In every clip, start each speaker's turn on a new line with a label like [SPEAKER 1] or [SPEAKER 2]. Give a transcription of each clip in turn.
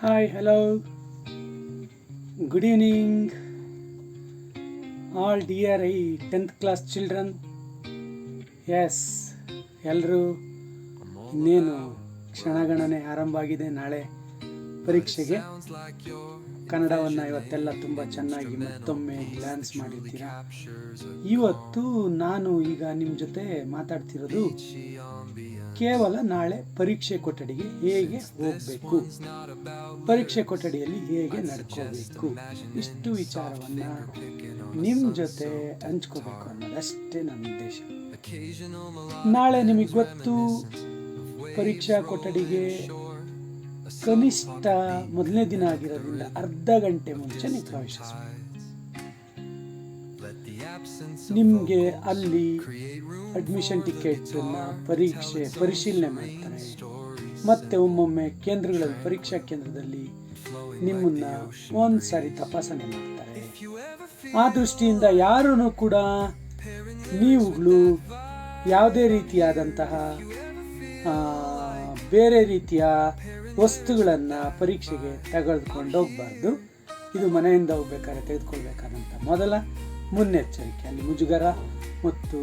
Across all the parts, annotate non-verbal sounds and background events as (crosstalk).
[SPEAKER 1] Hi hello good evening all dear I tenth class children yes ಎಲ್ಲರೂ ಇನ್ನೇನು ಕ್ಷಣಗಣನೆ ಆರಂಭ ಆಗಿದೆ ನಾಳೆ ಪರೀಕ್ಷೆಗೆ. ಕನ್ನಡವನ್ನು ಇವತ್ತೆಲ್ಲ ತುಂಬ ಚೆನ್ನಾಗಿ ಮತ್ತೊಮ್ಮೆ ಗ್ಲಾನ್ಸ್ ಮಾಡಿದ್ದೀರಾ ಇವತ್ತು ನಾನು ಈಗ ನಿಮ್ಮ ಜೊತೆ ಮಾತಾಡ್ತಿರೋದು ಕೇವಲ ನಾಳೆ ಪರೀಕ್ಷೆ ಕೊಠಡಿಗೆ ಹೇಗೆ ಹೋಗಬೇಕು? ಪರೀಕ್ಷೆ ಕೊಠಡಿಯಲ್ಲಿ ಹೇಗೆ ನಡ್ಕೋಬೇಕು? ಇಷ್ಟು ವಿಚಾರವನ್ನು ನಿಮ್ಮ ಜೊತೆ ಹಂಚ್ಕೋಬೇಕು ಅನ್ನೋದಷ್ಟೇ ನನ್ನ ಉದ್ದೇಶ. ನಾಳೆ ನಿಮಗೆ ಗೊತ್ತು, ಪರೀಕ್ಷಾ ಕೊಠಡಿಗೆ ಕನಿಷ್ಠ ಮೊದಲನೇ ದಿನ ಆಗಿರೋದ್ರಿಂದ ಅರ್ಧ ಗಂಟೆ ಮುಂಚೆ ನೀವು ಪ್ರವೇಶಿಸಬೇಕು. ನಿಮಗೆ ಅಲ್ಲಿ ಅಡ್ಮಿಷನ್ ಟಿಕೆಟ್ ಪರೀಕ್ಷೆ ಪರಿಶೀಲನೆ ಮಾಡ್ತಾರೆ. ಮತ್ತೆ ಒಮ್ಮೊಮ್ಮೆ ಕೇಂದ್ರಗಳಲ್ಲಿ ಪರೀಕ್ಷಾ ಕೇಂದ್ರದಲ್ಲಿ ನಿಮ್ಮನ್ನ ಒಂದ್ ಸಾರಿ ತಪಾಸಣೆ ಮಾಡ್ತಾರೆ. ಆ ದೃಷ್ಟಿಯಿಂದ ಯಾರೂ ಕೂಡ ನೀವುಗಳು ಯಾವುದೇ ರೀತಿಯಾದಂತಹ ಬೇರೆ ರೀತಿಯ ವಸ್ತುಗಳನ್ನು ಪರೀಕ್ಷೆಗೆ ತೆಗೆದುಕೊಂಡು ಹೋಗಬಾರ್ದು. ಇದು ಮನೆಯಿಂದ ಹೋಗ್ಬೇಕಾದ್ರೆ ತೆಗೆದುಕೊಳ್ಬೇಕಾದಂಥ ಮೊದಲ ಮುನ್ನೆಚ್ಚರಿಕೆ ಅಲ್ಲಿ ಮುಜುಗರ ಮತ್ತು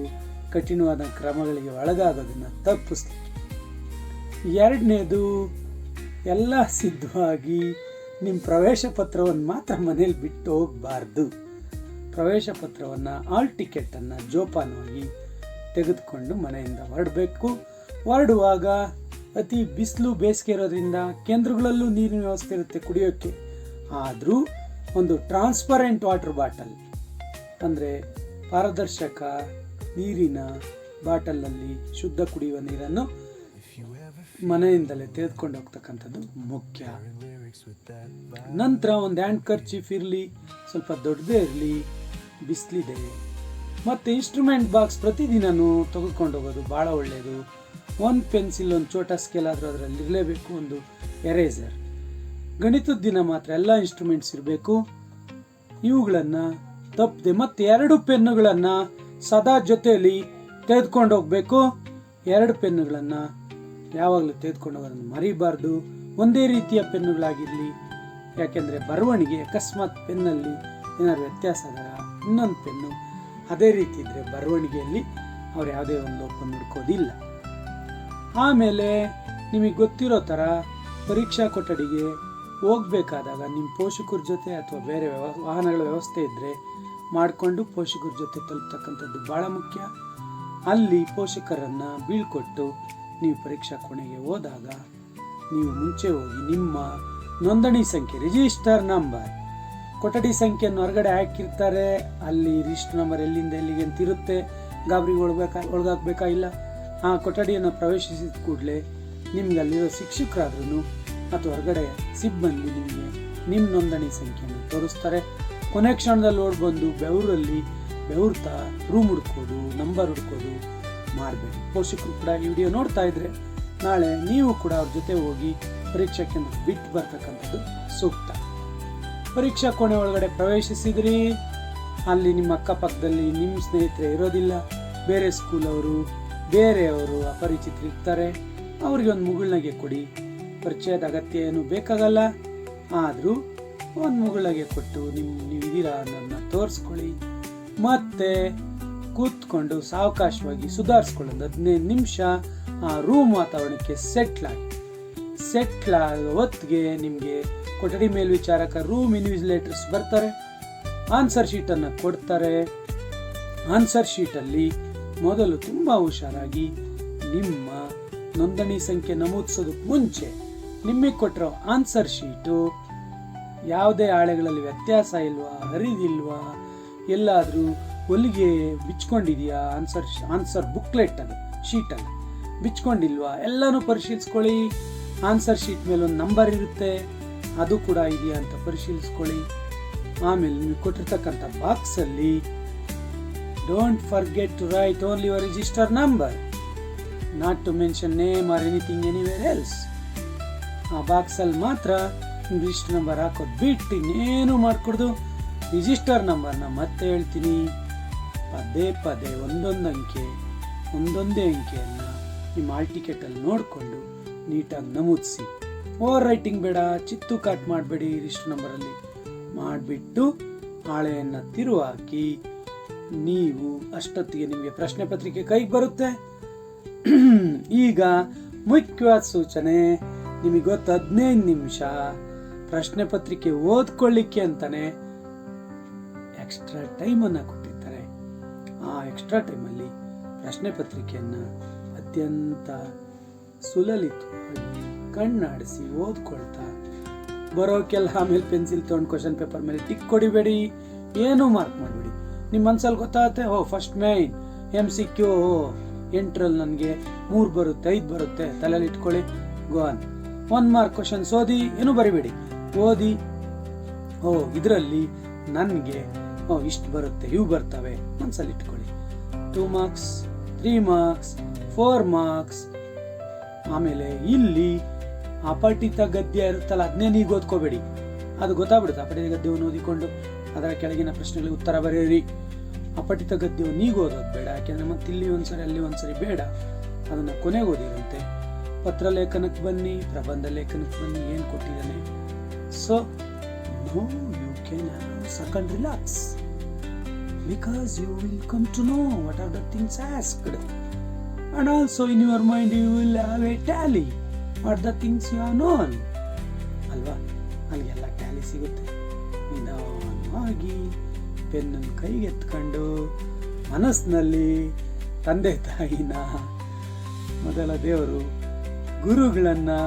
[SPEAKER 1] ಕಠಿಣವಾದ ಕ್ರಮಗಳಿಗೆ ಒಳಗಾಗೋದನ್ನು ತಪ್ಪಿಸ್ಲಿಕ್ಕೆ ಎರಡನೇದು, ಎಲ್ಲ ಸಿದ್ಧವಾಗಿ ನಿಮ್ಮ ಪ್ರವೇಶ ಪತ್ರವನ್ನು ಮಾತ್ರ ಮನೇಲಿ ಬಿಟ್ಟು ಹೋಗಬಾರ್ದು. ಪ್ರವೇಶ ಪತ್ರವನ್ನು ಆಲ್ ಟಿಕೆಟನ್ನು ಜೋಪಾನವಾಗಿ ತೆಗೆದುಕೊಂಡು ಮನೆಯಿಂದ ಹೊರಡಬೇಕು. ಹೊರಡುವಾಗ ಅತಿ ಬಿಸಿಲು ಬೇಸಿಗೆ ಇರೋದ್ರಿಂದ ಕೇಂದ್ರಗಳಲ್ಲೂ ನೀರಿನ ವ್ಯವಸ್ಥೆ ಇರುತ್ತೆ ಕುಡಿಯೋಕ್ಕೆ ಆದರೂ ಒಂದು ಟ್ರಾನ್ಸ್ಪರೆಂಟ್ ವಾಟರ್ ಬಾಟಲ್ ಅಂದರೆ ಪಾರದರ್ಶಕ ನೀರಿನ ಬಾಟಲಲ್ಲಿ ಶುದ್ಧ ಕುಡಿಯುವ ನೀರನ್ನು ಮನೆಯಿಂದಲೇ ತೆಗೆದುಕೊಂಡು ಹೋಗ್ತಕ್ಕಂಥದ್ದು ಮುಖ್ಯ. ನಂತರ ಒಂದು ಹ್ಯಾಂಡ್ ಕರ್ಚೀಫ್ ಇರಲಿ, ಸ್ವಲ್ಪ ದೊಡ್ಡದೇ ಇರಲಿ, ಬಿಸಿಲಿದೆ. ಮತ್ತು ಇನ್ಸ್ಟ್ರೂಮೆಂಟ್ ಬಾಕ್ಸ್ ಪ್ರತಿದಿನವೂ ತೆಗೆದುಕೊಂಡು ಹೋಗೋದು ಭಾಳ ಒಳ್ಳೆಯದು ಒಂದು ಪೆನ್ಸಿಲ್ ಒಂದು ಚೋಟ ಸ್ಕೇಲ್ ಆದರೂ ಅದರಲ್ಲಿ ಇರಲೇಬೇಕು ಒಂದು ಎರೇಸರ್ ಗಣಿತದ ದಿನ ಮಾತ್ರ ಎಲ್ಲ ಇನ್ಸ್ಟ್ರೂಮೆಂಟ್ಸ್ ಇರಬೇಕು. ಇವುಗಳನ್ನು ತಪ್ಪದೆ ಮತ್ತೆ ಎರಡು ಪೆನ್ನುಗಳನ್ನು ಸದಾ ಜೊತೆಯಲ್ಲಿ ತೆಗೆದುಕೊಂಡು ಹೋಗಬೇಕು. ಎರಡು ಪೆನ್ನುಗಳನ್ನು ಯಾವಾಗಲೂ ತೆಗೆದುಕೊಂಡು ಹೋಗೋದನ್ನು ಮರಿಬಾರ್ದು. ಒಂದೇ ರೀತಿಯ ಪೆನ್ನುಗಳಾಗಿರಲಿ. ಯಾಕೆಂದರೆ ಬರವಣಿಗೆ ಅಕಸ್ಮಾತ್ ಪೆನ್ನಲ್ಲಿ ಏನಾದ್ರು ವ್ಯತ್ಯಾಸ ಆದಾಗ ಇನ್ನೊಂದು ಪೆನ್ನು ಅದೇ ರೀತಿ ಇದ್ದರೆ ಬರವಣಿಗೆಯಲ್ಲಿ ಅವ್ರು ಯಾವುದೇ ಒಂದು ಲೋಪ ಹುಡ್ಕೋದಿಲ್ಲ. ಆಮೇಲೆ ನಿಮಗೆ ಗೊತ್ತಿರೋ ಥರ ಪರೀಕ್ಷಾ ಕೊಠಡಿಗೆ ಹೋಗ್ಬೇಕಾದಾಗ ನಿಮ್ಮ ಪೋಷಕರ ಜೊತೆ ಅಥವಾ ಬೇರೆ ವ್ಯವ ವಾಹನಗಳ ವ್ಯವಸ್ಥೆ ಇದ್ದರೆ ಮಾಡಿಕೊಂಡು ಪೋಷಕರ ಜೊತೆ ತಲುಪ್ತಕ್ಕಂಥದ್ದು ಭಾಳ ಮುಖ್ಯ. ಅಲ್ಲಿ ಪೋಷಕರನ್ನು ಬೀಳ್ಕೊಟ್ಟು ನೀವು ಪರೀಕ್ಷಾ ಕೊನೆಗೆ ಹೋದಾಗ ನೀವು ಮುಂಚೆ ಹೋಗಿ ನಿಮ್ಮ ನೋಂದಣಿ ಸಂಖ್ಯೆ ರಿಜಿಸ್ಟರ್ ನಂಬರ್ ಕೊಠಡಿ ಸಂಖ್ಯೆಯನ್ನು ಹೊರಗಡೆ ಹಾಕಿರ್ತಾರೆ. ಅಲ್ಲಿ ರಿಜಿಸ್ಟರ್ ನಂಬರ್ ಎಲ್ಲಿಂದ ಎಲ್ಲಿಗೆ ಅಂತ ಇರುತ್ತೆ. ಗಾಬರಿಗೆ ಒಳಬೇಕಾ ಒಳಗಾಗಬೇಕಾ ಇಲ್ಲ? ಆ ಕೊಠಡಿಯನ್ನು ಪ್ರವೇಶಿಸಿದ ಕೂಡಲೇ ನಿಮ್ಗೆ ಅಲ್ಲಿರೋ ಶಿಕ್ಷಕರಾದ್ರೂ ಅಥವಾ ಹೊರಗಡೆ ಸಿಬ್ಬಂದಿ ನಿಮಗೆ ನಿಮ್ಮ ನೋಂದಣಿ ಸಂಖ್ಯೆಯನ್ನು ತೋರಿಸ್ತಾರೆ. ಕೊನೆ ಕ್ಷಣದಲ್ಲಿ ಓಡ್ ಬಂದು ಬೆವರಲ್ಲಿ ಬೆವರ್ತಾ ರೂಮ್ ಹುಡ್ಕೋದು ನಂಬರ್ ಹುಡ್ಕೋದು ಮಾಡಬೇಡಿ ಪೋಷಕರು ಕೂಡ ಈ ವಿಡಿಯೋ ನೋಡ್ತಾ ಇದ್ರೆ ನಾಳೆ ನೀವು ಕೂಡ ಅವ್ರ ಜೊತೆ ಹೋಗಿ ಪರೀಕ್ಷಾ ಕೇಂದ್ರ ಬಿಟ್ಟು ಬರ್ತಕ್ಕಂಥದ್ದು ಸೂಕ್ತ. ಪರೀಕ್ಷಾ ಕೋಣೆ ಒಳಗಡೆ ಪ್ರವೇಶಿಸಿದ್ರಿ. ಅಲ್ಲಿ ನಿಮ್ಮ ಅಕ್ಕಪಕ್ಕದಲ್ಲಿ ನಿಮ್ಮ ಸ್ನೇಹಿತರೆ ಇರೋದಿಲ್ಲ. ಬೇರೆ ಸ್ಕೂಲ್ ಅವರು ಬೇರೆಯವರು ಅಪರಿಚಿತರು ಇರ್ತಾರೆ ಅವ್ರಿಗೆ ಒಂದು ಮುಗುಳ್ನಗೆ ಕೊಡಿ. ಪರಿಚಯದ ಅಗತ್ಯ ಏನು ಬೇಕಾಗಲ್ಲ. ಆದರೂ ಒಂದು ಮುಗುಳ್ನಗೆ ಕೊಟ್ಟು ನಿಮ್ಮ ನೀವು ಇದೀರಾ ಅನ್ನೋದನ್ನ ತೋರಿಸ್ಕೊಳ್ಳಿ. ಮತ್ತೆ ಕೂತ್ಕೊಂಡು ಸಾವಕಾಶವಾಗಿ ಸುಧಾರಿಸ್ಕೊಳ್ಳೋದು ಹದಿನೈದು ನಿಮಿಷ ಆ ರೂಮ್ ವಾತಾವರಣಕ್ಕೆ ಸೆಟ್ಲ್ ಆಗಿ. ಸೆಟ್ಲ್ ಆಗೋ ಹೊತ್ತಿಗೆ ನಿಮಗೆ ಕೊಠಡಿ ಮೇಲ್ವಿಚಾರಕ ರೂಮ್ ಇನ್ವಿಜಿಲೇಟರ್ಸ್ ಬರ್ತಾರೆ. ಆನ್ಸರ್ ಶೀಟನ್ನು ಕೊಡ್ತಾರೆ. ಆನ್ಸರ್ ಶೀಟಲ್ಲಿ ಮೊದಲು ತುಂಬ ಹುಷಾರಾಗಿ ನಿಮ್ಮ ನೋಂದಣಿ ಸಂಖ್ಯೆ ನಮೂದಿಸೋದಕ್ಕೆ ಮುಂಚೆ ನಿಮಗೆ ಕೊಟ್ಟಿರೋ ಆನ್ಸರ್ ಶೀಟು ಯಾವುದೇ ಹಾಳೆಗಳಲ್ಲಿ ವ್ಯತ್ಯಾಸ ಇಲ್ವಾ, ಹರಿದಿಲ್ವಾ, ಎಲ್ಲಾದರೂ ಹೊಲಿಗೆ ಬಿಚ್ಕೊಂಡಿದೆಯಾ? ಆನ್ಸರ್ ಆನ್ಸರ್ ಬುಕ್ಲೆಟ್ ಅದು ಶೀಟಲ್ಲಿ ಬಿಚ್ಕೊಂಡಿಲ್ವಾ? ಎಲ್ಲನೂ ಪರಿಶೀಲಿಸ್ಕೊಳ್ಳಿ. ಆನ್ಸರ್ ಶೀಟ್ ಮೇಲೆ ಒಂದು ನಂಬರ್ ಇರುತ್ತೆ. ಅದು ಕೂಡ ಇದೆಯಾ ಅಂತ ಪರಿಶೀಲಿಸ್ಕೊಳ್ಳಿ. ಆಮೇಲೆ ನೀವು ಕೊಟ್ಟಿರ್ತಕ್ಕಂಥ ಬಾಕ್ಸಲ್ಲಿ don't forget to write only your register number not to mention name or anything anywhere else ಆ ಬಾಕ್ಸಲ್ಲಿ ಮಾತ್ರ ರಿಜಿಸ್ಟರ್ ನಂಬರ್ ಹಾಕೋದು ಬಿಟ್ಟು ಇನ್ನೇನು ಮಾಡಿಕೊಡ್ದು? ರಿಜಿಸ್ಟರ್ ನಂಬರ್ನ ಮತ್ತೆ ಹೇಳ್ತೀನಿ. ಪದೇ ಪದೇ ಒಂದೊಂದು ಅಂಕೆ ಒಂದೊಂದೇ ಅಂಕೆಯನ್ನು ನಿಮ್ಮ ಆಲ್ ಟಿಕೆಟಲ್ಲಿ ನೋಡಿಕೊಂಡು ನೀಟಾಗಿ ನಮೂದಿಸಿ. ಓವರ್ ರೈಟಿಂಗ್ ಬೇಡ, ಚಿತ್ತು ಕಟ್ ಮಾಡಬೇಡಿ ರಿಜಿಸ್ಟರ್ ನಂಬರಲ್ಲಿ. ಮಾಡಿಬಿಟ್ಟು ಹಾಳೆಯನ್ನು ತಿರುವಾಕಿ ನೀವು ಅಷ್ಟೊತ್ತಿಗೆ ನಿಮಗೆ ಪ್ರಶ್ನೆ ಪತ್ರಿಕೆ ಕೈಗೆ ಬರುತ್ತೆ. (clears throat) ಈಗ ಮುಖ್ಯವಾದ ಸೂಚನೆ, ನಿಮಗೆ ಗೊತ್ತು ಹದಿನೈದು ನಿಮಿಷ. ಪ್ರಶ್ನೆ ಪತ್ರಿಕೆ ಓದ್ಕೊಳ್ಳಿಕ್ಕೆ ಅಂತಾನೆ ಎಕ್ಸ್ಟ್ರಾ ಟೈಮನ್ನು ಕೊಟ್ಟಿರ್ತಾರೆ. ಆ ಎಕ್ಸ್ಟ್ರಾ ಟೈಮಲ್ಲಿ ಪ್ರಶ್ನೆ ಪತ್ರಿಕೆಯನ್ನು ಅತ್ಯಂತ ಸುಲಲಿತವಾಗಿ ಕಣ್ಣಾಡಿಸಿ ಓದ್ಕೊಳ್ತಾ ಬರೋಕೆಲ್ಲ ಆಮೇಲೆ ಪೆನ್ಸಿಲ್ ತೊಗೊಂಡು ಕ್ವಶನ್ ಪೇಪರ್ ಮೇಲೆ ಟಿಕ್ ಕೊಡಿಬೇಡಿ. ಏನು ಮಾರ್ಕ್ ಮಾಡಬೇಡಿ. ನಿಮ್ಮ ಮನ್ಸಲ್ಲಿ ಗೊತ್ತಾಗುತ್ತೆ, ಓ first main M C Q ಎಂಟ್ರಲ್ಲಿ ನನಗೆ ಮೂರು ಬರುತ್ತೆ, ಐದು ಬರುತ್ತೆ ತಲೆಯಲ್ಲಿ ಇಟ್ಕೊಳ್ಳಿ ಗೋನ್ ಒನ್ ಮಾರ್ಕ್ ಕ್ವಶನ್ಸ್ ಓದಿ, ಏನೂ ಬರಿಬೇಡಿ. ಓದಿ, ಓ, ಇದರಲ್ಲಿ ನನಗೆ, ಓ, ಇಷ್ಟು ಬರುತ್ತೆ, ಇವು ಬರ್ತವೆ ಮನಸ್ಸಲ್ಲಿ ಇಟ್ಕೊಳ್ಳಿ. Two marks three marks four marks ಆಮೇಲೆ ಇಲ್ಲಿ ಅಪಠಿತ ಗದ್ಯ ಇರುತ್ತಲ್ಲ ಅದನ್ನೇ ನೀವು ಓದ್ಕೋಬೇಡಿ. ಅದು ಗೊತ್ತಾಗ್ಬಿಡುತ್ತೆ, ಅಪಠಿತ ಗದ್ಯವನ್ನು ಓದಿಕೊಂಡು, ಅದರ ಕೆಳಗಿನ ಪ್ರಶ್ನೆಗಳಿಗೆ ಉತ್ತರ ಬರೆಯಿರಿ. ಅಪಠಿತ ಗದ್ಯವನ್ನು ಈಗ ಓದೋದು ಬೇಡ, ಯಾಕೆಂದ್ರೆ ಮತ್ತೆ ಇಲ್ಲಿ ಒಂದ್ಸರಿ, ಅಲ್ಲಿ ಒಂದ್ಸರಿ ಬೇಡ. ಅದನ್ನು ಕೊನೆಗೆ ಓದಿರಂತೆ. ಪತ್ರ ಲೇಖನಕ್ಕೆ ಬನ್ನಿ, ಪ್ರಬಂಧ ಲೇಖನಕ್ಕೆ ಬನ್ನಿ, ಏನು ಕೊಟ್ಟಿದ್ದಾನೆ? So no you can second relax because you will come to know what are the things asked and also in your mind, you will have a tally. What the things you have known. ಅಲ್ವಾ ಅಲ್ಲಿಗೆಲ್ಲ Tally ಸಿಗುತ್ತೆ. ನಿಧಾನವಾಗಿ ಪೆನ್ನನ್ನು ಕೈಗೆ ಎತ್ಕೊಂಡು ಮನಸ್ಸಿನಲ್ಲಿ ತಂದೆ ತಾಯಿನ ಮೊದಲ ದೇವರು ಗುರುಗಳನ್ನು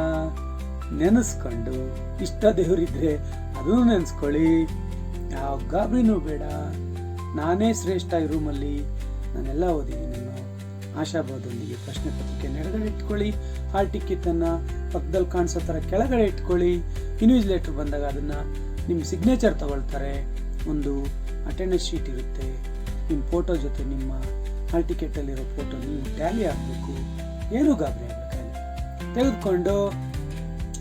[SPEAKER 1] ನೆನೆಸ್ಕೊಂಡು ಇಷ್ಟ ದೇವರಿದ್ರೆ ಅದನ್ನು ನೆನೆಸ್ಕೊಳ್ಳಿ. ಯಾವ ಗಾಬರಿನೂ ಬೇಡ. ನಾನೇ ಶ್ರೇಷ್ಠ ಈ ರೂಮಲ್ಲಿ. ನಾನೆಲ್ಲ ಓದಿದ್ದೀನಿ ನಾನು. ಆಶಾಭಾವದೊಂದಿಗೆ ಪ್ರಶ್ನೆ ಪತ್ರಿಕೆ ನೆಡಗಡೆ ಇಟ್ಕೊಳ್ಳಿ. ಹಾಲ್ ಟಿಕೆಟ್ ಅನ್ನ ಪಕ್ಕದಲ್ಲಿ ಕಾಣಿಸೋ ಥರ ಕೆಳಗಡೆ ಇಟ್ಕೊಳ್ಳಿ. ಇನ್ವಿಜಿಲೇಟರ್ ಬಂದಾಗ ಅದನ್ನ ನಿಮ್ಮ ಸಿಗ್ನೇಚರ್ ತಗೊಳ್ತಾರೆ. ಒಂದು ಅಟೆಂಡೆನ್ಸ್ ಶೀಟ್ ಇರುತ್ತೆ. ನಿಮ್ಮ ಫೋಟೋ ಜೊತೆ ನಿಮ್ಮ ಹಾಲ್ ಟಿಕೆಟಲ್ಲಿರೋ ಫೋಟೋ ನೀವು ಟ್ಯಾಲಿ ಆಗಬೇಕು ಏನೂ ಗಾಬರಿ ಆಗಬೇಕಾಗಿಲ್ಲ ತೆಗೆದುಕೊಂಡು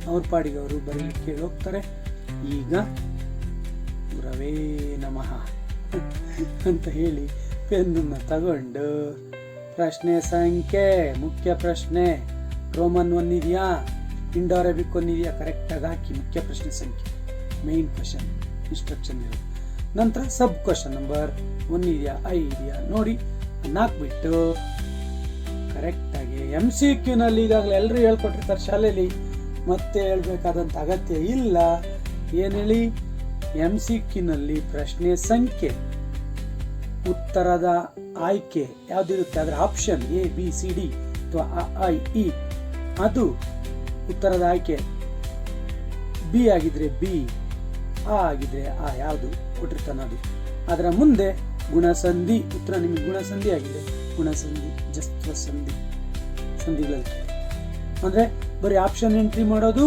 [SPEAKER 1] ಅವ್ರ ಪಾಡಿಗೆ ಅವರು ಬರೀಲಿಕ್ಕೆ ಹೋಗ್ತಾರೆ ಈಗ ಗುರವೇ ನಮಃ ಅಂತ ಹೇಳಿ ಪೆನ್ನನ್ನು ತಗೊಂಡು ಪ್ರಶ್ನೆ ಸಂಖ್ಯೆ, ಮುಖ್ಯ ಪ್ರಶ್ನೆ, ರೋಮನ್ ಒನ್ ಇದೆಯಾ? ಇಂಡೋ ಅರೇಬಿಕ್ ಇದೆಯಾ? ಕರೆಕ್ಟಾಗಿ ಹಾಕಿ ಮುಖ್ಯ ಪ್ರಶ್ನೆ ಸಂಖ್ಯೆ. ಮೇನ್ ಕ್ವಶನ್ ಇನ್ಸ್ಟ್ರಕ್ಷನ್ ಇರೋದು ನಂತರ ಸಬ್ ಕ್ವಶನ್ ನಂಬರ್ ಒನ್ ಇದೆಯಾ? ಐ ಇದೆಯಾ? ನೋಡಿ ಹಾಕ್ಬಿಟ್ಟು ಕರೆಕ್ಟಾಗಿ ಎಂ ಸಿ ಕ್ಯೂನಲ್ಲಿ ಈಗಾಗಲೇ ಎಲ್ಲರೂ ಹೇಳ್ಕೊಟ್ಟಿರ್ತಾರೆ ಶಾಲೆಯಲ್ಲಿ. ಮತ್ತೆ ಹೇಳಬೇಕಾದಂಥ ಅಗತ್ಯ ಇಲ್ಲ. ಏನು ಹೇಳಿ? ಎಂ ಸಿ ಕ್ಯೂನಲ್ಲಿ ಪ್ರಶ್ನೆ ಸಂಖ್ಯೆ, ಉತ್ತರದ ಆಯ್ಕೆ ಯಾವುದಿರುತ್ತೆ? ಅದರ option A B C D ಅಥವಾ ಐ, ಇ. ಅದು ಉತ್ತರದ ಆಯ್ಕೆ. ಬಿ ಆಗಿದ್ರೆ ಬಿ ಆ ಆಗಿದ್ರೆ ಆ ಯಾವುದು ಕೊಟ್ಟಿರ್ತಾನೆ ಅದು. ಅದರ ಮುಂದೆ ಗುಣಸಂಧಿ, ಉತ್ತರ ನಿಮಗೆ ಗುಣಸಂಧಿ ಆಗಿದೆ. ಗುಣಸಂಧಿ, ಜಸ್ತ್ವ ಸಂಧಿ ಸಂಧಿಗಳಲ್ಲಿ ಅಂದ್ರೆ ಬರೀ ಆಪ್ಷನ್ ಎಂಟ್ರಿ ಮಾಡೋದು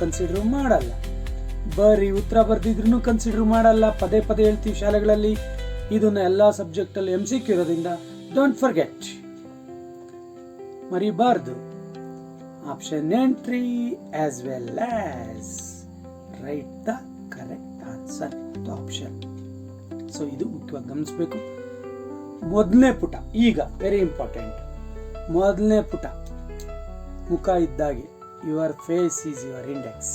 [SPEAKER 1] ಕನ್ಸಿಡರ್ ಮಾಡಲ್ಲ. ಬರೀ ಉತ್ತರ ಬರೆದಿದ್ರು ಕನ್ಸಿಡರ್ ಮಾಡಲ್ಲ. ಪದೇ ಪದೇ ಹೇಳ್ತೀವಿ ಶಾಲೆಗಳಲ್ಲಿ. ಇದನ್ನ ಎಲ್ಲ ಸಬ್ಜೆಕ್ಟಲ್ಲಿ ಎಂ ಸಿ ಕ್ಯೂ ಇರೋದ್ರಿಂದ don't forget ಮರಿಬಾರ್ದು. Option entry as well as write the correct answer option so ಇದು ಮುಖ್ಯವಾಗಿ ಗಮನಿಸಬೇಕು. ಮೊದಲನೇ ಪುಟ, ಈಗ ವೆರಿ ಇಂಪಾರ್ಟೆಂಟ್ ಮೊದಲನೇ ಪುಟ. ಮುಖ ಇದ್ದಾಗೆ your face is your index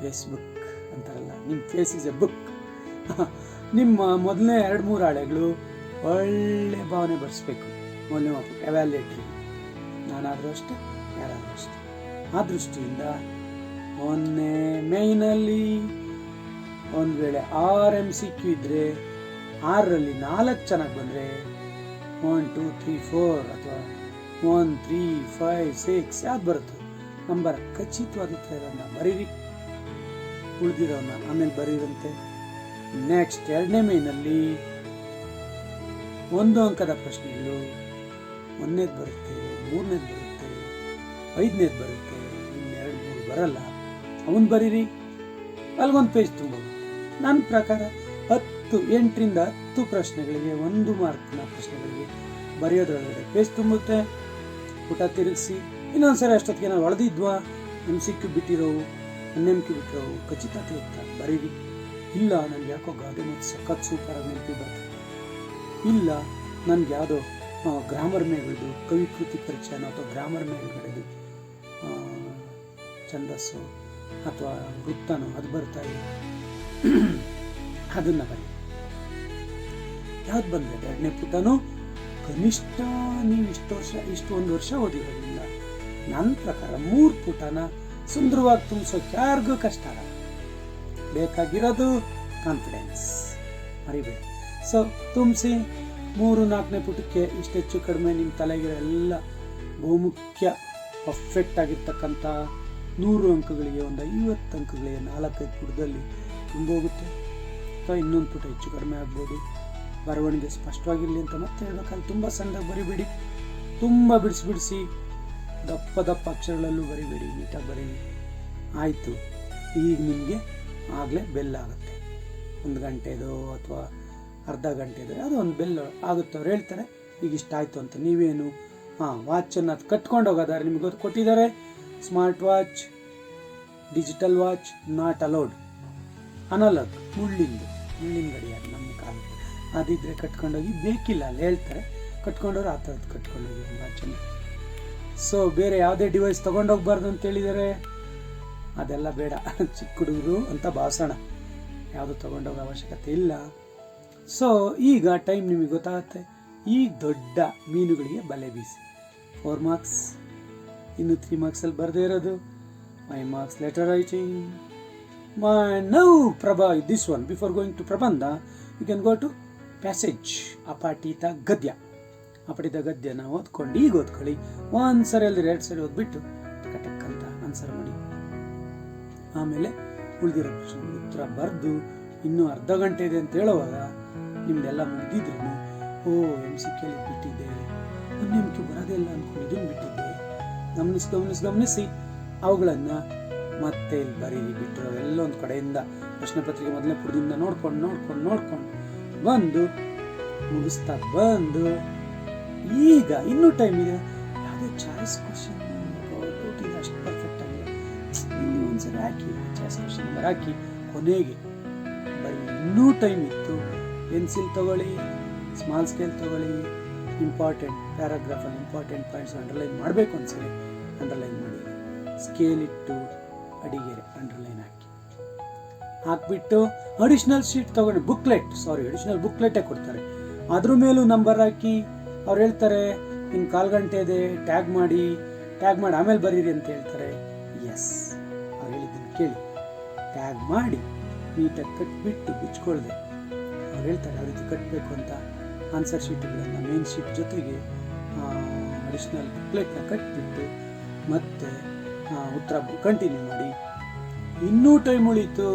[SPEAKER 1] Facebook ಅಂತಾರಲ್ಲ ನಿಮ್ಮ ಫೇಸ್ ಈಸ್ ಎ ಬುಕ್ ನಿಮ್ಮ ಮೊದಲನೇ ಎರಡು ಮೂರು ಹಾಳೆಗಳು ಒಳ್ಳೆ ಭಾವನೆ ಬರೆಸ್ಬೇಕು. ಮೌಲ್ಯಮಾಪಕ ಎವ್ಯಾಲ್ಯೂಟ್ರಿ ನಾನಾದರೂ ಅಷ್ಟೇ, ಯಾರಾದರೂ ಅಷ್ಟೇ. ಆ ದೃಷ್ಟಿಯಿಂದ ಮೊನ್ನೆ ಮೇಯ್ನಲ್ಲಿ ಒಂದು ವೇಳೆ ಆರ್ ಎಂ ಸಿ ಕ್ಯೂ ಇದ್ದರೆ ಆರರಲ್ಲಿ ನಾಲ್ಕು ಚೆನ್ನಾಗಿ ಬಂದರೆ ಒನ್ ಟೂ ತ್ರೀ ಫೋರ್ ಅಥವಾ ಒನ್ ತ್ರೀ ಫೈವ್ ಸಿಕ್ಸ್ ಯಾವ್ದು ಬರುತ್ತೆ? ನಂಬರ್. ಖಚಿತವಾದ ಉತ್ತರಗಳನ್ನ ಬರೀರಿ. ಉಳಿದಿರೋನ ಆಮೇಲೆ ಬರೀರಂತೆ. ನೆಕ್ಸ್ಟ್ ಎರಡನೇ ಮೇನಲ್ಲಿ ಒಂದು ಅಂಕದ ಪ್ರಶ್ನೆಗಳು. ಒಂದನೇದು ಬರುತ್ತೆ, ಮೂರನೇದು ಬರುತ್ತೆ, ಐದನೇದು ಬರುತ್ತೆ, ಇನ್ನೆರಡು, ಮೂರು ಬರಲ್ಲ. ಅವನು ಬರೀರಿ. ಅಲ್ಗೊಂದು ಪೇಜ್ ತುಂಬ ನನ್ನ ಪ್ರಕಾರ ಹತ್ತು, ಎಂಟರಿಂದ ಹತ್ತು ಪ್ರಶ್ನೆಗಳಿಗೆ ಒಂದು ಮಾರ್ಕ್ನ ಪ್ರಶ್ನೆಗಳಿಗೆ ಬರೆಯೋದ್ರೊಳಗಡೆ ಪೇಜ್ ತುಂಬುತ್ತೆ. ಪುಟ ತಿರುಗಿಸಿ, ಇನ್ನೊಂದ್ಸರಿ ಅಷ್ಟೊತ್ತಿಗೆ ನಾವು ಹೊಳೆದಿದ್ವಾ ಎಂ ಸಿ ಕ್ಯೂ ಬಿಟ್ಟಿರೋವು ಎನ್ ಎಂ ಕ್ಯೂ ಬಿಟ್ಟಿರೋವು ಖಚಿತ ತಿರುಗ್ತಾ ಬರೀರಿ. ಇಲ್ಲ ನನಗೆ ಯಾಕೋ ಗಾದೆ ಮತ್ತು ಸಖತ್ ಸೂಪರ್ ಆಗಿ ನೆನಪಿ ಬರ್ತದೆ. ಇಲ್ಲ ನನಗೆ ಯಾವುದೋ ಗ್ರಾಮರ್ ಮೇಲ್ಗಡೆ ಕವಿಕೃತಿ ಪರಿಚಯನೋ ಅಥವಾ ಗ್ರಾಮರ್ ಮೇಲ್ಗಡೆದು ಛಂದಸ್ಸು ಅಥವಾ ವೃತ್ತನೋ ಅದು ಬರ್ತಾ ಇದೆ. ಅದನ್ನು ಬರಿ ಯಾವ್ದು ಬಂದಿದೆ? ಎರಡನೇ ಪುಟನು? ಕನಿಷ್ಠ ನೀವು ಇಷ್ಟು ವರ್ಷ ಇಷ್ಟು ಒಂದು ವರ್ಷ ಓದಿರೋದಿಲ್ಲ ನನ್ನ ಪ್ರಕಾರ ಮೂರು ಪುಟನ ಸುಂದರವಾಗಿ ತುಂಬಿಸೋಕೆ ಯಾರಿಗೂ ಕಷ್ಟ ಆಗಲ್ಲ. ಬೇಕಾಗಿರೋದು ಕಾನ್ಫಿಡೆನ್ಸ್ ಮರಿಬೇಡಿ. ಸೊ ತುಂಬಿಸಿ ಮೂರು, ನಾಲ್ಕನೇ ಪುಟಕ್ಕೆ ಇಷ್ಟು ಹೆಚ್ಚು ಕಡಿಮೆ ನಿಮ್ಮ ತಲೆಗಿರೋ ಎಲ್ಲ ಬಹುಮುಖ್ಯ ಪರ್ಫೆಕ್ಟ್ ಆಗಿರ್ತಕ್ಕಂಥ ನೂರು ಅಂಕಗಳಿಗೆ ಒಂದು ಐವತ್ತು ಅಂಕಗಳಿಗೆ ನಾಲ್ಕೈದು ಪುಟದಲ್ಲಿ ತುಂಬೋಗುತ್ತೆ. ಅಥವಾ ಇನ್ನೊಂದು ಪುಟ ಹೆಚ್ಚು ಕಡಿಮೆ ಆಗ್ಬೋದು. ಬರವಣಿಗೆ ಸ್ಪಷ್ಟವಾಗಿರಲಿ ಅಂತ ಮತ್ತೆ ಹೇಳಬೇಕಾದ್ರೆ ತುಂಬ ಸಣ್ಣದಾಗಿ ಬರಿಬೇಡಿ. ತುಂಬ ಬಿಡಿಸಿ ಬಿಡಿಸಿ ದಪ್ಪ ದಪ್ಪ ಅಕ್ಷರಗಳಲ್ಲೂ ಬರಿಬೇಡಿ, ನೀಟಾಗಿ ಬರಿ. ಆಯಿತು. ಈಗ ನಿಮಗೆ ಆಗಲೇ ಬೆಲ್ ಆಗುತ್ತೆ. ಒಂದು ಗಂಟೆದು ಅಥವಾ ಅರ್ಧ ಗಂಟೆದು ಯಾವುದೋ ಒಂದು ಬೆಲ್ ಆಗುತ್ತೆ. ಅವ್ರು ಹೇಳ್ತಾರೆ ಈಗ ಇಷ್ಟ ಆಯಿತು ಅಂತ. ನೀವೇನು? ಹಾಂ ವಾಚನ್ನು ಅದು ಕಟ್ಕೊಂಡು ಹೋಗೋದಾರೆ ನಿಮ್ಗೆ ಗೊತ್ತು, ಕೊಟ್ಟಿದ್ದಾರೆ. Smart watch digital watch not allowed analog ಮುಳ್ಳಿಂದು. ಮುಳ್ಳಿನ ಗಡಿಯಾರ, ನಮ್ಮ ಕಾಲ ಅದಿದ್ರೆ ಕಟ್ಕೊಂಡೋಗಿ ಬೇಕಿಲ್ಲ ಅಲ್ಲಿ ಹೇಳ್ತಾರೆ. ಕಟ್ಕೊಂಡವ್ರು ಆ ಥರದ್ದು ಕಟ್ಕೊಂಡೋಗಿ ವಾಚನ್ನು ಸೊ ಬೇರೆ ಯಾವುದೇ ಡಿವೈಸ್ ತೊಗೊಂಡೋಗ್ಬಾರ್ದು ಅಂತ ಹೇಳಿದ್ದಾರೆ ಅದೆಲ್ಲ ಬೇಡ. (laughs) ಚಿಕ್ಕ ಹುಡುಗರು ಅಂತ ಭಾವಸೋಣ ಯಾವುದು ತೊಗೊಂಡೋಗೋ ಅವಶ್ಯಕತೆ ಇಲ್ಲ. ಸೊ ಈಗ ಟೈಮ್ ನಿಮಗೆ ಗೊತ್ತಾಗುತ್ತೆ. ಈ ದೊಡ್ಡ ಮೀನುಗಳಿಗೆ ಬಲೆ ಬೀಸಿ. ಫೋರ್ ಮಾರ್ಕ್ಸ್ ಇನ್ನು ತ್ರೀ ಮಾರ್ಕ್ಸಲ್ಲಿ ಬರದೇ ಇರೋದು. Five marks letter writing my now Prabha this one before going to ಪ್ರಬಂಧ you can go to passage ಅಪಾಟಿತ ಗದ್ಯ. ಅಪಟಿತ ಗದ್ಯನ ಓದ್ಕೊಂಡು ಈಗ ಓದ್ಕೊಳ್ಳಿ. ಒಂದು ಸರಿ ಅಲ್ಲಿ ಎರಡು ಸರಿ ಓದ್ಬಿಟ್ಟು ಟಕ್ ಅಂತ ಆನ್ಸರ್ ಮಾಡಿ. ಆಮೇಲೆ ಉಳಿದಿರೋ ಪ್ರಶ್ನೆ ಉತ್ತರ ಬರೆದು ಇನ್ನೂ ಅರ್ಧ ಗಂಟೆ ಇದೆ ಅಂತ ಹೇಳುವಾಗ ನಿಮ್ದೆಲ್ಲ ಮುಗ್ದಿದ್ರು ಓ ಎಂ ಸಿ ಕೇಳಿ ಬಿಟ್ಟಿದ್ದೆ. ಕ್ಯೂ ಬರೋದೇ ಇಲ್ಲ ಅನ್ಕೊಂಡಿದ್ದು ಬಿಟ್ಟಿದ್ದೆ. ಗಮನಿಸಿ ಗಮನಿಸಿ ಗಮನಿಸಿ. ಅವುಗಳನ್ನು ಮತ್ತೆ ಇಲ್ಲಿ ಬರೀರಿ ಬಿಟ್ಟರು ಎಲ್ಲ ಒಂದು ಕಡೆಯಿಂದ ಪ್ರಶ್ನೆ ಪತ್ರಿಕೆ ಮೊದಲನೇ ಪುರದಿಂದ ನೋಡ್ಕೊಂಡು ನೋಡ್ಕೊಂಡು ನೋಡ್ಕೊಂಡು ಬಂದು ಮುಗಿಸ್ತಾ ಬಂದು, ಈಗ ಇನ್ನೂ ಟೈಮ್ ಇದೆ. ಯಾವುದೇ ಚಾಯ್ಸ್ ಕ್ವಶನ್ ಇದೆ ಅಷ್ಟು ಪರ್ಫೆಕ್ಟ್ ಇಲ್ಲಿ. ಒಂದ್ಸರಿ ಹಾಕಿ ಚಾಯ್ಸ್ ಕ್ವಶನ್ ನಂಬರ್ ಹಾಕಿ, ಕೊನೆಗೆ ಬರೀ ಇನ್ನೂ ಟೈಮ್ ಇತ್ತು. ಪೆನ್ಸಿಲ್ ತಗೊಳ್ಳಿ ಸ್ಮಾಲ್ ಸ್ಕೇಲ್ ತಗೊಳ್ಳಿ ಇಂಪಾರ್ಟೆಂಟ್ ಪ್ಯಾರಾಗ್ರಾಫಲ್ಲಿ ಇಂಪಾರ್ಟೆಂಟ್ ಪಾಯಿಂಟ್ಸ್ ಅಂಡರ್ಲೈನ್ ಮಾಡಬೇಕು ಒಂದ್ಸರಿ ಅಂಡರ್ಲೈನ್ ಮಾಡಿ. ಸ್ಕೇಲ್ ಇಟ್ಟು, ಅಡಿಗೆರೆ ಅಂಡರ್ಲೈನ್ ಹಾಕಿ. ಹಾಕ್ಬಿಟ್ಟು ಅಡಿಷ್ನಲ್ ಶೀಟ್ ತಗೊಂಡು ಬುಕ್ಲೆಟ್ ಸಾರಿ ಅಡಿಷ್ನಲ್ ಬುಕ್ಲೆಟೇ ಕೊಡ್ತಾರೆ. ಅದ್ರ ಮೇಲೂ ನಂಬರ್ ಹಾಕಿ, ಅವ್ರು ಹೇಳ್ತಾರೆ ನಿಮ್ಮ ಕಾಲು ಗಂಟೆ ಇದೆ ಟ್ಯಾಗ್ ಮಾಡಿ ಟ್ಯಾಗ್ ಮಾಡಿ, ಆಮೇಲೆ ಬರೀರಿ ಅಂತ ಹೇಳ್ತಾರೆ. ಎಸ್ ಅವ್ರು ಹೇಳಿದ್ದನ್ನು ಕೇಳಿ ಟ್ಯಾಗ್ ಮಾಡಿ ನೀಟಾಗಿ ಕಟ್ಬಿಟ್ಟು ಬಿಚ್ಕೊಳ್ದೆ. ಅವ್ರು ಹೇಳ್ತಾರೆ, ಯಾವ ರೀತಿ ಕಟ್ಟಬೇಕು ಅಂತ? ಆನ್ಸರ್ ಶೀಟ್ಗಳನ್ನು ಮೇನ್ ಶೀಟ್ ಜೊತೆಗೆ ಅಡಿಷ್ನಲ್ ಬುಕ್ಲೆಟ್ನ ಕಟ್ಬಿಟ್ಟು, ಮತ್ತೆ ಉತ್ತರ ಕಂಟಿನ್ಯೂ ಮಾಡಿ. ಇನ್ನೂ ಟೈಮ್ ಉಳೀತು.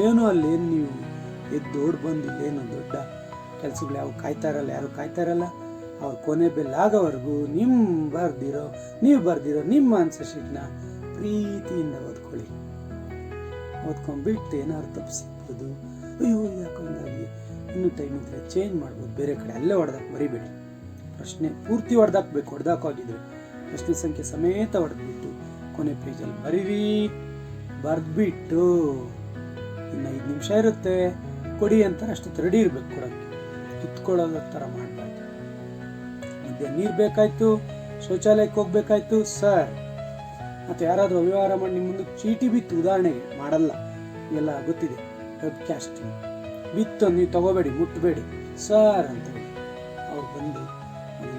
[SPEAKER 1] ಏನು ಅಲ್ಲೇನು ನೀವು ಎದ್ದು ಓಡ್ ಬಂದು ಇಲ್ಲೇನು ದೊಡ್ಡ ಕೆಲಸಗಳು ಯಾವ ಕಾಯ್ತಾ ಇರಲ್ಲ ಯಾರು ಕಾಯ್ತಾ ಇರಲ್ಲ ಅವ್ರ ಕೊನೆ ಬೆಲ್ಲಾಗೋವರೆಗೂ ನಿಮ್ಮ ಬರ್ದಿರೋ, ನೀವು ಬರ್ದಿರೋ ನಿಮ್ಮ ಆನ್ಸರ್ ಶೀಟ್ನ ಪ್ರೀತಿಯಿಂದ ಓದ್ಕೊಳ್ಳಿ. ಓದ್ಕೊಂಡ್ಬಿಟ್ಟು ಏನಾದ್ರು ತಪ್ಪು ಸಿಗ್ಬೋದು ಅಯ್ಯೋ ಯಾಕೋ ಹಿಂಗಾಗಿ ಇನ್ನೂ ಟೈಮ್ ಇದ್ರೆ ಚೇಂಜ್ ಮಾಡ್ಬೋದು. ಬೇರೆ ಕಡೆ ಅಲ್ಲೇ ಹೊಡೆದಾಕ್ ಬರಿಬೇಡಿ ಪ್ರಶ್ನೆ ಪೂರ್ತಿ ಹೊಡೆದಾಕ್ಬೇಕು ಹೊಡೆದಾಕೋಗಿದ್ರೆ ಪ್ರಶ್ನೆ ಸಂಖ್ಯೆ ಸಮೇತ ಹೊಡೆದ್ಬಿಟ್ಟು ಕೊನೆ ಪೇಜಲ್ಲಿ ಬರೀರಿ ಬರೆದ್ಬಿಟ್ಟು ಇನ್ನು ಐದು ನಿಮಿಷ ಇರುತ್ತೆ. ಕೊಡಿ ಅಂತಾರೆ ಅಷ್ಟೊತ್ತು ರೆಡಿ ಇರ್ಬೇಕು ಕೊಡೋಕ್ಕೆ ಕಿತ್ಕೊಳ್ಳೋದ ಥರ ಮಾಡಬಾರ್ದು. ಮಧ್ಯ ನೀರು ಬೇಕಾಯ್ತು, ಶೌಚಾಲಯಕ್ಕೆ ಹೋಗ್ಬೇಕಾಯ್ತು ಸರ್ ಮತ್ತು ಯಾರಾದರೂ ಅವ್ಯವಹಾರ ಮಾಡಿ ನಿಮ್ಮ ಮುಂದೆ ಚೀಟಿ ಬಿತ್ತು ಉದಾಹರಣೆಗೆ ಮಾಡಲ್ಲ. ಎಲ್ಲ ಗೊತ್ತಿದೆ. ವೆಬ್ ಕ್ಯಾಸ್ಟಿಂಗ್ ಬಿತ್ತು ನೀವು ತಗೋಬೇಡಿ ಮುಟ್ಟಬೇಡಿ ಸರ್ ಅಂತ ಅವ್ರು ಬಂದು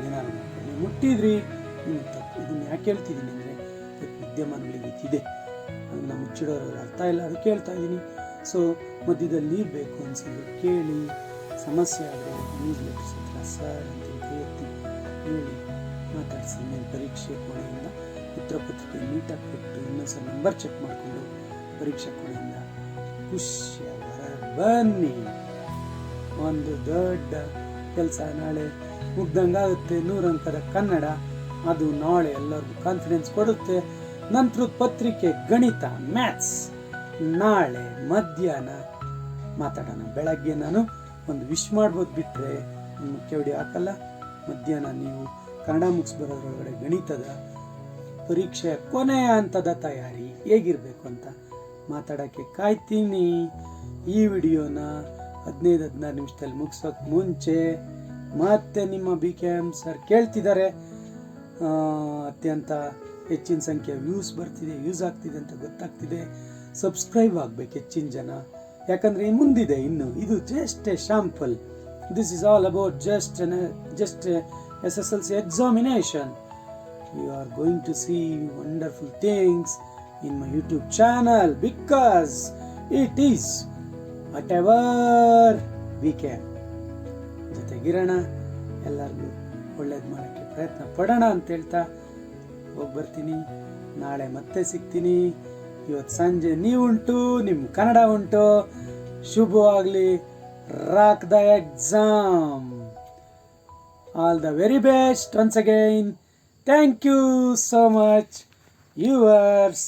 [SPEAKER 1] ಏನಾದ್ರು ಮಾಡ್ತಾರೆ. ನೀವು ಮುಟ್ಟಿದ್ರಿ ನಿಮ್ಮ ತಪ್ಪು. ಇದನ್ನು ಯಾಕೆ ಹೇಳ್ತಿದ್ದೀನಿ ಅಂದರೆ ವಿದ್ಯಮಾನಗಳಿಗೆ ಇದೆ ಅದನ್ನು ಮುಚ್ಚಿಡೋರು ಅರ್ಥ ಇಲ್ಲ, ಅದಕ್ಕೆ ಹೇಳ್ತಾ ಇದ್ದೀನಿ. ಸೊ ಮಧ್ಯದಲ್ಲಿ ಬೇಕು ಅನ್ಸಿದ್ರು ಕೇಳಿ, ಸಮಸ್ಯೆ ಆದರೆ ನ್ಯೂಸ್ ಲೆಟರ್ಸ್ ಹತ್ರ ಸರ್ ಅಂತ ಎತ್ತಿ ಹೇಳಿ, ಮಾತಾಡಿಸಿ. ಮೇಲೆ ಪರೀಕ್ಷೆ ಕೋಣೆಯಿಂದ ಉತ್ತರ ಪತ್ರಿಕೆ ನೀಟಾಗಿ ಕೊಟ್ಟು ಇನ್ನೊಂದ್ಸಲ ನಂಬರ್ ಚೆಕ್ ಮಾಡಿಕೊಂಡು ಪರೀಕ್ಷೆ ಕೋಣೆಯಿಂದ ಖುಷಿಯಾಗಿ ಬನ್ನಿ. ಒಂದು ದೊಡ್ಡ ಕೆಲಸ. ನಾಳೆ ಮುಗ್ದಂಗಾಗುತ್ತೆ ಆಗುತ್ತೆ. ಅಂಕದ ಕನ್ನಡ. ಅದು ನಾಳೆ ಎಲ್ಲರಿಗೂ ಕಾನ್ಫಿಡೆನ್ಸ್ ಕೊಡುತ್ತೆ. ನಂತರ ಪತ್ರಿಕೆ ಗಣಿತ ಮ್ಯಾಥ್ಸ್ ನಾಳೆ ಮಧ್ಯಾಹ್ನ ಮಾತಾಡೋಣ. ಬೆಳಗ್ಗೆ ನಾನು ಒಂದು ವಿಶ್ ಮಾಡ್ಬೋದು ಬಿಟ್ಟರೆ ಮುಖ್ಯ ವಿಡಿಯೋ ಹಾಕಲ್ಲ. ಮಧ್ಯಾಹ್ನ ನೀವು ಕನ್ನಡ ಮುಗಿಸ್ ಬರೋದ್ರೊಳಗಡೆ ಗಣಿತದ ಪರೀಕ್ಷೆಯ ಕೊನೆಯ ಹಂತದ ತಯಾರಿ ಹೇಗಿರಬೇಕು ಅಂತ ಮಾತಾಡೋಕ್ಕೆ ಕಾಯ್ತೀನಿ. ಈ ವಿಡಿಯೋನ ಹದಿನೈದು, ಹದಿನಾರು ನಿಮಿಷದಲ್ಲಿ ಮುಗಿಸೋಕೆ ಮುಂಚೆ ಮತ್ತೆ ನಿಮ್ಮ ಬಿ ಕೆ ಎಂ ಸರ್ ಕೇಳ್ತಿದ್ದಾರೆ. ಅತ್ಯಂತ ಹೆಚ್ಚಿನ ಸಂಖ್ಯೆ ವ್ಯೂಸ್ ಬರ್ತಿದೆ ಯೂಸ್ ಆಗ್ತಿದೆ ಅಂತ ಗೊತ್ತಾಗ್ತಿದೆ. ಸಬ್ಸ್ಕ್ರೈಬ್ ಆಗಬೇಕು ಹೆಚ್ಚಿನ ಜನ. ಯಾಕಂದರೆ ಮುಂದಿದೆ ಇನ್ನು. ಇದು just a sample this is all about just just S S L C examination you are going to see wonderful things in my YouTube channel because it is is ever we can ಜೊತೆಗಿರೋಣ. ಎಲ್ಲರಿಗೂ ಒಳ್ಳೇದು ಮಾಡೋಕ್ಕೆ ಪ್ರಯತ್ನ ಪಡೋಣ ಅಂತ ಹೇಳ್ತಾ ಹೋಗಿ ಬರ್ತೀನಿ. ನಾಳೆ ಮತ್ತೆ ಸಿಗ್ತೀನಿ. ಇವತ್ತು ಸಂಜೆ ನೀವು ಉಂಟು ನಿಮ್ಮ ಕನ್ನಡ ಉಂಟು. ಶುಭವಾಗಲಿ rock the exam all the very best once again thank you so much yours